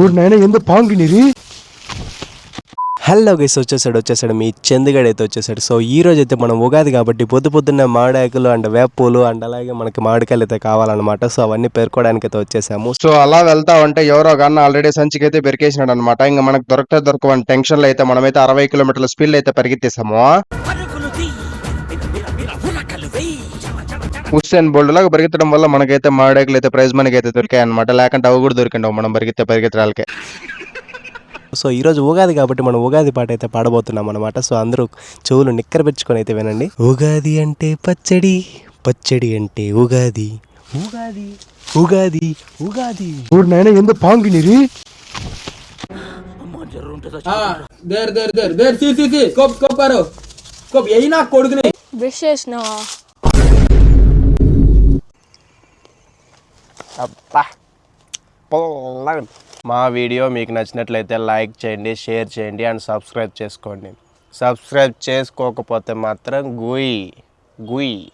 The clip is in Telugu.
ఊరు నాయన ఎందు హలో గైస్ వచ్చేసాడు వచ్చేసాడు. మీ చందుగడ్ అయితే వచ్చేసాడు. సో ఈ రోజు అయితే మనం ఉగాది కాబట్టి పొద్దు పొద్దున్నే మామిడాకులు అండ్ వేపూలు అండ్ అలాగే మనకి మామిడికాయలు అయితే కావాలన్నమాట. సో అవన్నీ పేర్కోవడానికి అయితే వచ్చేసాము. సో అలా వెళ్తా ఉంటే ఎవరో కానీ ఆల్రెడీ సంచికి అయితే బెరికేసినాడు అనమాట ఇంకా మనకు దొరికితే దొరకవని టెన్షన్లో అయితే మనమైతే అరవై కిలోమీటర్ల స్పీడ్ అయితే పరిగెత్తేసాము. హుస్సేన్ బోల్డ్ లాగా పరిగెత్తడం వల్ల మనకైతే మాడేకులు అయితే ప్రైజ్ మనకి అయితే దొరికాయి అనమాట లేకుంటే అవి కూడా దొరికిండవు మనం పరిగెత్తే పరిగెత్తడాలకే సో ఈరోజు ఉగాది కాబట్టి మనం ఉగాది పాట అయితే పాడబోతున్నాం అనమాట సో అందరూ చెవులు నిక్కర పెంచుకొని అయితే వినండి. ఉగాది అంటే పచ్చడి పచ్చడి అంటే ఉగాది. ఉగాది. ఉగాది ఉగాది. ఊరు నాయన ఎందుకు పాంగి నీరి దేర్ దేర్ దేర్ దేర్ సి సి సి. కోప్ కోప్ కారు కోప్ కొడుకుని. బ్రష్ చేసినావా అబ్బా. పొల్లగా. మా వీడియో మీకు నచ్చినట్లయితే లైక్ చేయండి షేర్ చేయండి అండ్ సబ్స్క్రైబ్ చేసుకోండి. సబ్స్క్రైబ్ చేసుకోకపోతే మాత్రం గుయ్. గుయ్.